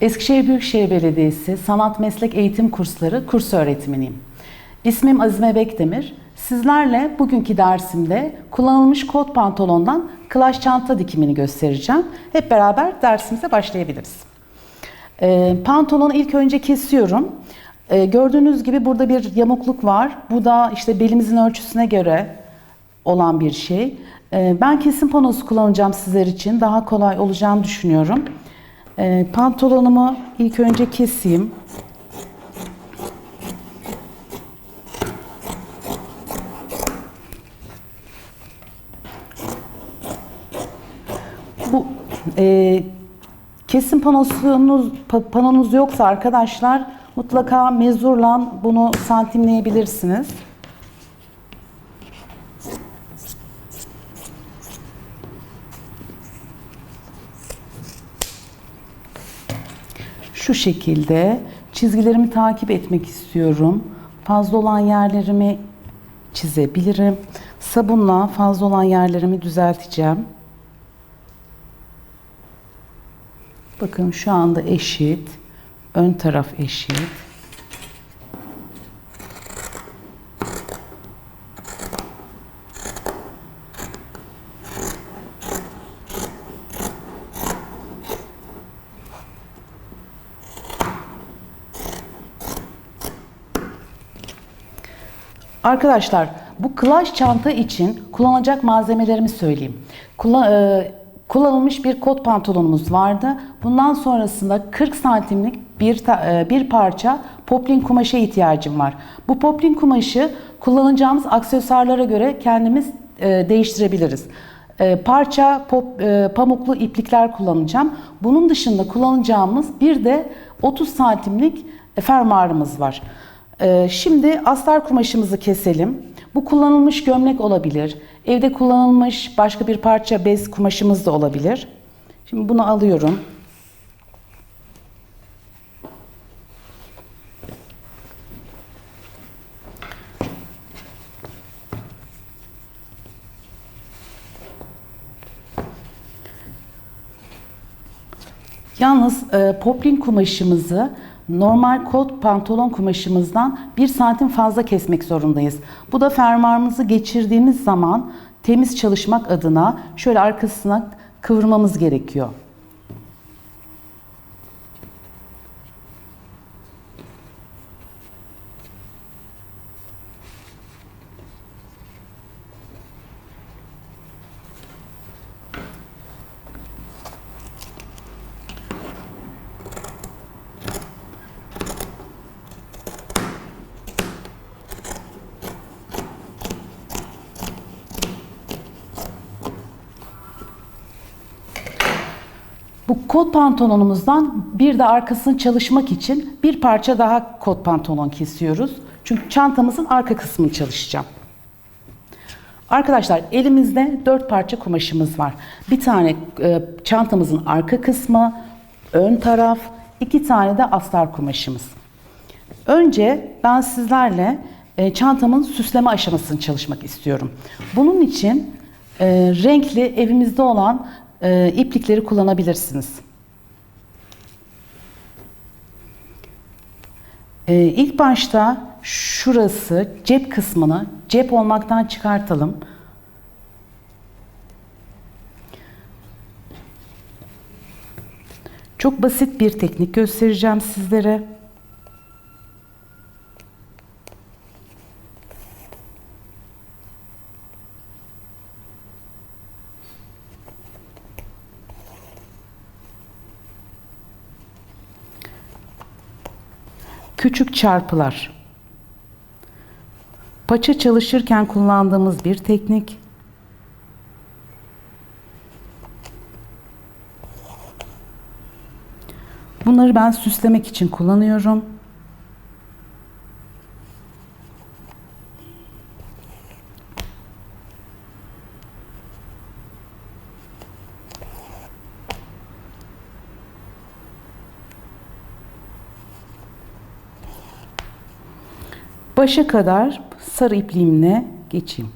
Eskişehir Büyükşehir Belediyesi Sanat Meslek Eğitim Kursları kurs öğretmeniyim. İsmim Azime Bekdemir. Sizlerle bugünkü dersimde kullanılmış kot pantolondan klaş çanta dikimini göstereceğim. Hep beraber dersimize başlayabiliriz. E, pantolonu ilk önce kesiyorum. E, gördüğünüz gibi burada bir yamukluk var. Bu da işte belimizin ölçüsüne göre olan bir şey. E, ben kesim panosu kullanacağım sizler için. Daha kolay olacağını düşünüyorum. E, pantolonumu ilk önce keseyim. Bu e, kesim panosunuz, pa- panonuz yoksa arkadaşlar mutlaka mezurla bunu santimleyebilirsiniz. Şu şekilde çizgilerimi takip etmek istiyorum. Fazla olan yerlerimi çizebilirim. Sabunla fazla olan yerlerimi düzelteceğim. Bakın şu anda eşit. Ön taraf eşit. Arkadaşlar bu klaş çanta için kullanacak malzemelerimi söyleyeyim. Kula- e, kullanılmış bir kot pantolonumuz vardı. Bundan sonrasında 40 santimlik bir, e, bir parça poplin kumaşa ihtiyacım var. Bu poplin kumaşı kullanacağımız aksesuarlara göre kendimiz e, değiştirebiliriz. E, parça pop, e, pamuklu iplikler kullanacağım. Bunun dışında kullanacağımız bir de 30 santimlik fermuarımız var. Ee, Şimdi astar kumaşımızı keselim. Bu kullanılmış gömlek olabilir. Evde kullanılmış başka bir parça bez kumaşımız da olabilir. Şimdi bunu alıyorum. Yalnız e, poplin kumaşımızı normal kot pantolon kumaşımızdan 1 santim fazla kesmek zorundayız. Bu da fermuarımızı geçirdiğimiz zaman temiz çalışmak adına şöyle arkasına kıvırmamız gerekiyor. Bu kot pantolonumuzdan bir de arkasını çalışmak için bir parça daha kot pantolon kesiyoruz. Çünkü çantamızın arka kısmını çalışacağım. Arkadaşlar elimizde dört parça kumaşımız var. Bir tane e, çantamızın arka kısmı, ön taraf, iki tane de astar kumaşımız. Önce ben sizlerle e, çantamın süsleme aşamasını çalışmak istiyorum. Bunun için e, renkli evimizde olan e, iplikleri kullanabilirsiniz. E, ilk başta şurası cep kısmını cep olmaktan çıkartalım. Çok basit bir teknik göstereceğim sizlere. Küçük çarpılar. Paça çalışırken kullandığımız bir teknik. Bunları ben süslemek için kullanıyorum. Başa kadar sarı ipliğimle geçeyim.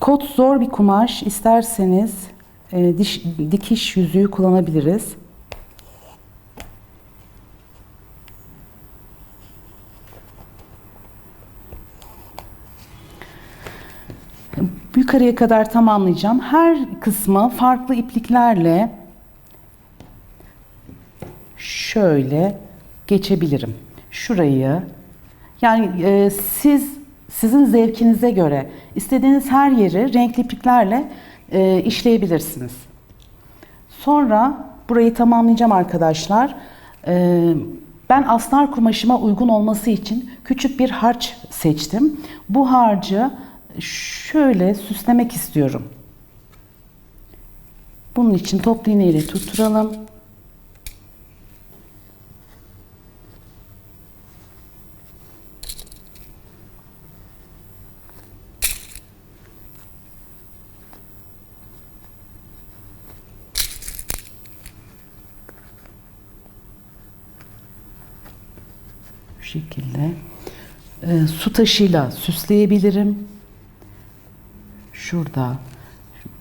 Kot zor bir kumaş. İsterseniz e, diş, dikiş yüzüğü kullanabiliriz. Yukarıya kadar tamamlayacağım. Her kısmı farklı ipliklerle şöyle geçebilirim. Şurayı yani e, siz sizin zevkinize göre istediğiniz her yeri renkli ipliklerle e, işleyebilirsiniz. Sonra burayı tamamlayacağım arkadaşlar. E, ben astar kumaşıma uygun olması için küçük bir harç seçtim. Bu harcı şöyle süslemek istiyorum. Bunun için toplu iğne tutturalım. Şu şekilde. Ee, su taşıyla süsleyebilirim. Şurada,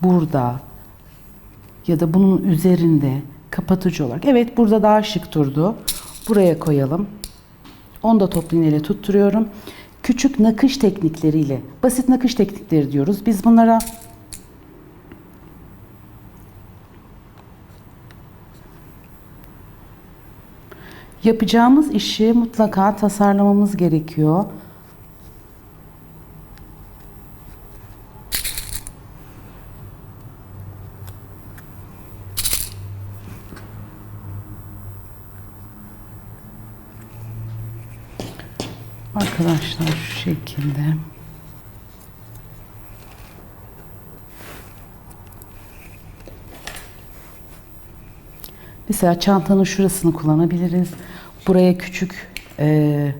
burada ya da bunun üzerinde kapatıcı olarak. Evet burada daha şık durdu. Buraya koyalım. Onu da toplu iğneyle tutturuyorum. Küçük nakış teknikleriyle, basit nakış teknikleri diyoruz. Biz bunlara yapacağımız işi mutlaka tasarlamamız gerekiyor. Arkadaşlar şu şekilde. Mesela çantanın şurasını kullanabiliriz. Buraya küçük e,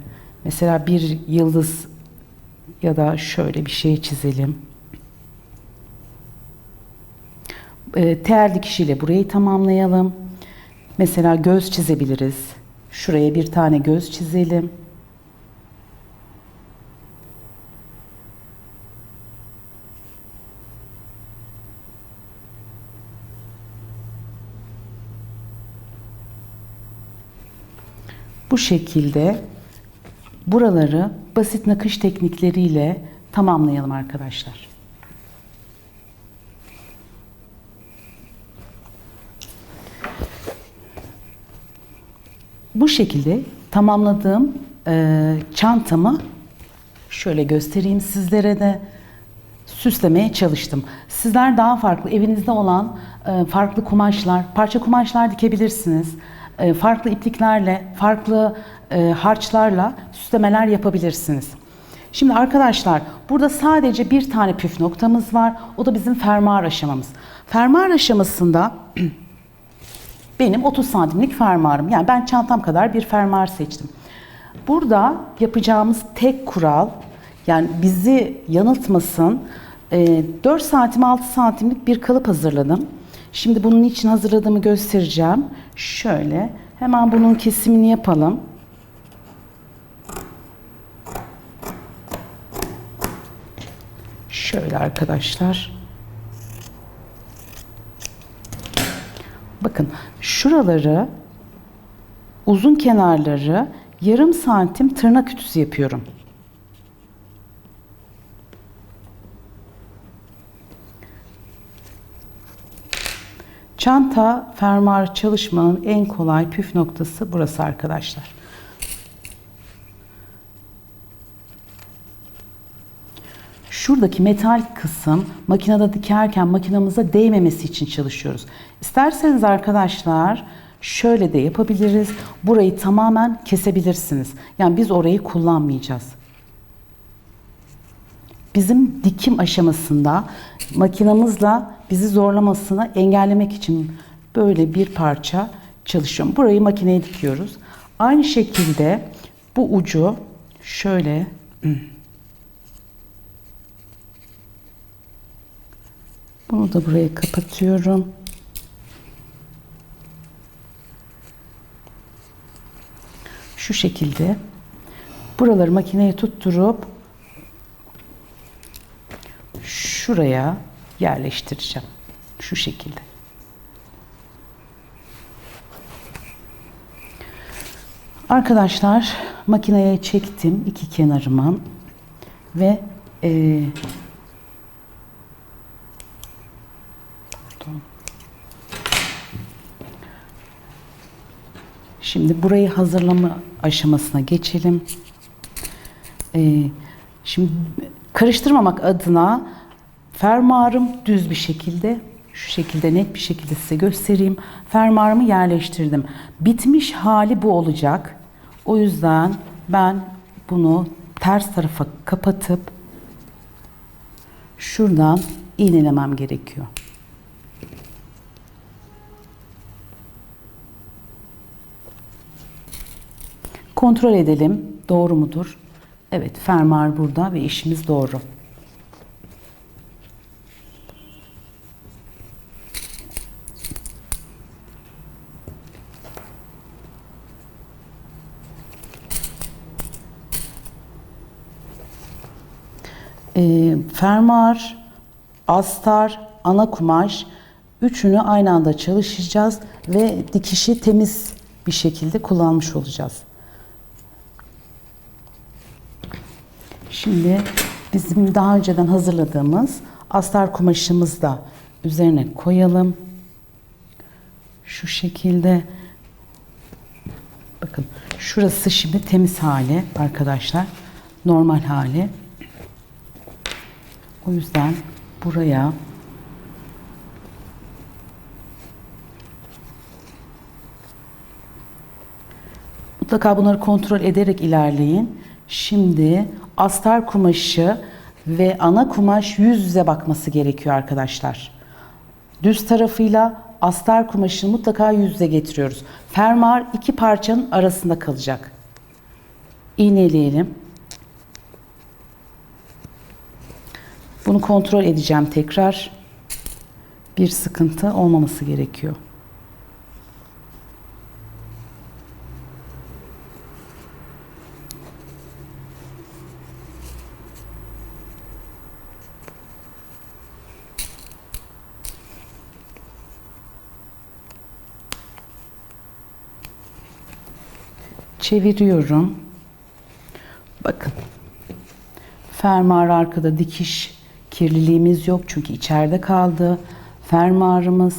mesela bir yıldız ya da şöyle bir şey çizelim. E, tel dikişiyle burayı tamamlayalım. Mesela göz çizebiliriz. Şuraya bir tane göz çizelim. Bu şekilde buraları basit nakış teknikleriyle tamamlayalım arkadaşlar. Bu şekilde tamamladığım e, çantamı şöyle göstereyim sizlere de süslemeye çalıştım. Sizler daha farklı evinizde olan e, farklı kumaşlar, parça kumaşlar dikebilirsiniz. E, farklı ipliklerle, farklı e, harçlarla süslemeler yapabilirsiniz. Şimdi arkadaşlar burada sadece bir tane püf noktamız var. O da bizim fermuar aşamamız. Fermuar aşamasında benim 30 santimlik fermuarım. Yani ben çantam kadar bir fermuar seçtim. Burada yapacağımız tek kural yani bizi yanıltmasın 4 santim 6 santimlik bir kalıp hazırladım. Şimdi bunun için hazırladığımı göstereceğim. Şöyle hemen bunun kesimini yapalım. Şöyle arkadaşlar. Bakın şuraları uzun kenarları yarım santim tırnak ütüsü yapıyorum. Çanta fermuar çalışmanın en kolay püf noktası burası arkadaşlar. Şuradaki metal kısım makinede dikerken makinamıza değmemesi için çalışıyoruz. İsterseniz arkadaşlar şöyle de yapabiliriz. Burayı tamamen kesebilirsiniz. Yani biz orayı kullanmayacağız. Bizim dikim aşamasında makinamızla bizi zorlamasını engellemek için böyle bir parça çalışıyorum. Burayı makineye dikiyoruz. Aynı şekilde bu ucu şöyle bunu da buraya kapatıyorum. Şu şekilde buraları makineye tutturup şu şuraya yerleştireceğim. Şu şekilde. Arkadaşlar makineye çektim iki kenarımı ve e. Şimdi burayı hazırlama aşamasına geçelim. E, şimdi karıştırmamak adına fermuarım düz bir şekilde şu şekilde net bir şekilde size göstereyim. Fermuarımı yerleştirdim. Bitmiş hali bu olacak. O yüzden ben bunu ters tarafa kapatıp şuradan iğnelemem gerekiyor. Kontrol edelim. Doğru mudur? Evet, fermuar burada ve işimiz doğru. e, fermuar, astar, ana kumaş üçünü aynı anda çalışacağız ve dikişi temiz bir şekilde kullanmış olacağız. Şimdi bizim daha önceden hazırladığımız astar kumaşımızı da üzerine koyalım. Şu şekilde bakın şurası şimdi temiz hali arkadaşlar. Normal hali. O yüzden buraya mutlaka bunları kontrol ederek ilerleyin. Şimdi astar kumaşı ve ana kumaş yüz yüze bakması gerekiyor arkadaşlar. Düz tarafıyla astar kumaşını mutlaka yüz yüze getiriyoruz. Fermuar iki parçanın arasında kalacak. İğneleyelim. Bunu kontrol edeceğim tekrar. Bir sıkıntı olmaması gerekiyor. Çeviriyorum. Bakın. Fermuar arkada dikiş kirliliğimiz yok çünkü içeride kaldı. Fermuarımız,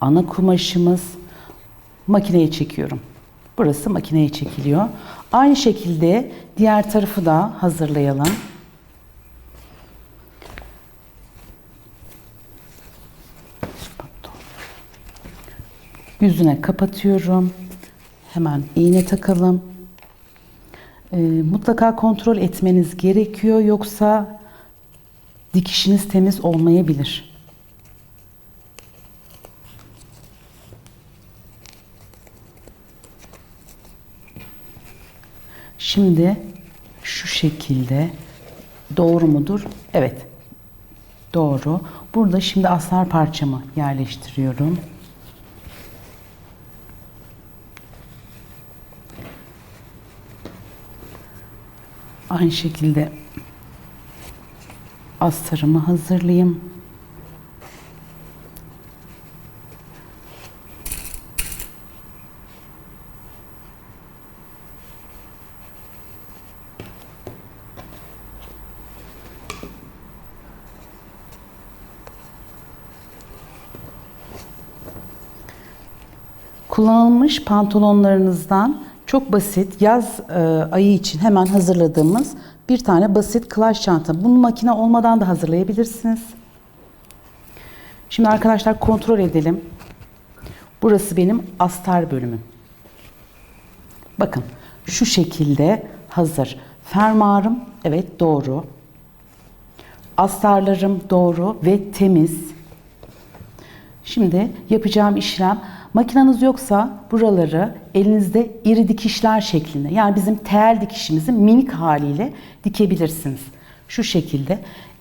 ana kumaşımız makineye çekiyorum. Burası makineye çekiliyor. Aynı şekilde diğer tarafı da hazırlayalım. Yüzüne kapatıyorum. Hemen iğne takalım. Ee, mutlaka kontrol etmeniz gerekiyor yoksa dikişiniz temiz olmayabilir. Şimdi şu şekilde doğru mudur? Evet. Doğru. Burada şimdi astar parçamı yerleştiriyorum. Aynı şekilde astarımı hazırlayayım. Kullanılmış pantolonlarınızdan çok basit yaz e, ayı için hemen hazırladığımız bir tane basit klaş çanta. Bunu makine olmadan da hazırlayabilirsiniz. Şimdi arkadaşlar kontrol edelim. Burası benim astar bölümüm. Bakın şu şekilde hazır. Fermuarım evet doğru. Astarlarım doğru ve temiz. Şimdi yapacağım işlem makineniz yoksa buraları elinizde iri dikişler şeklinde yani bizim tel dikişimizin minik haliyle dikebilirsiniz. Şu şekilde.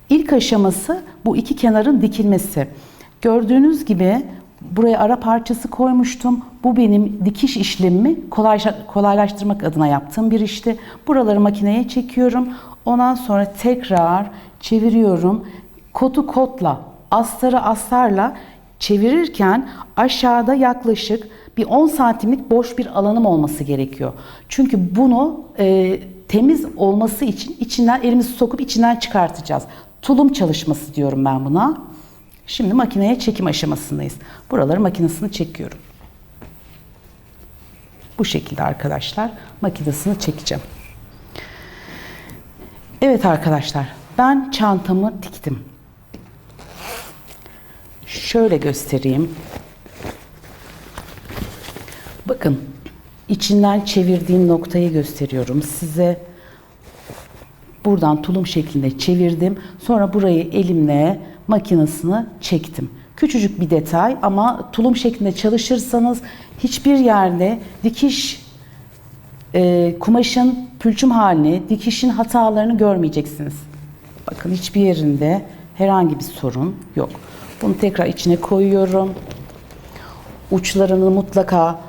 İlk aşaması bu iki kenarın dikilmesi. Gördüğünüz gibi buraya ara parçası koymuştum. Bu benim dikiş işlemimi kolaylaştırmak adına yaptığım bir işti. Buraları makineye çekiyorum. Ondan sonra tekrar çeviriyorum kotu kotla, astarı astarla çevirirken aşağıda yaklaşık bir 10 santimlik boş bir alanım olması gerekiyor. Çünkü bunu e, temiz olması için içinden elimizi sokup içinden çıkartacağız. Tulum çalışması diyorum ben buna. Şimdi makineye çekim aşamasındayız. Buraları makinesini çekiyorum. Bu şekilde arkadaşlar makinesini çekeceğim. Evet arkadaşlar ben çantamı diktim. Şöyle göstereyim. Bakın içinden çevirdiğim noktayı gösteriyorum size. Buradan tulum şeklinde çevirdim. Sonra burayı elimle makinesini çektim. Küçücük bir detay ama tulum şeklinde çalışırsanız hiçbir yerde dikiş e, kumaşın pülçüm halini, dikişin hatalarını görmeyeceksiniz. Bakın hiçbir yerinde herhangi bir sorun yok. Bunu tekrar içine koyuyorum. Uçlarını mutlaka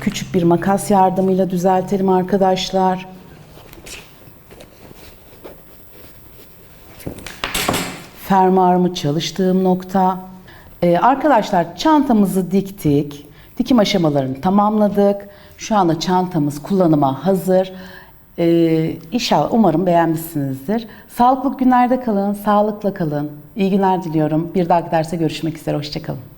küçük bir makas yardımıyla düzeltelim arkadaşlar. Fermuarımı çalıştığım nokta. Ee, arkadaşlar çantamızı diktik. Dikim aşamalarını tamamladık. Şu anda çantamız kullanıma hazır. Ee, inşallah umarım beğenmişsinizdir. Sağlıklı günlerde kalın, sağlıkla kalın. İyi günler diliyorum. Bir dahaki derse görüşmek üzere. Hoşçakalın.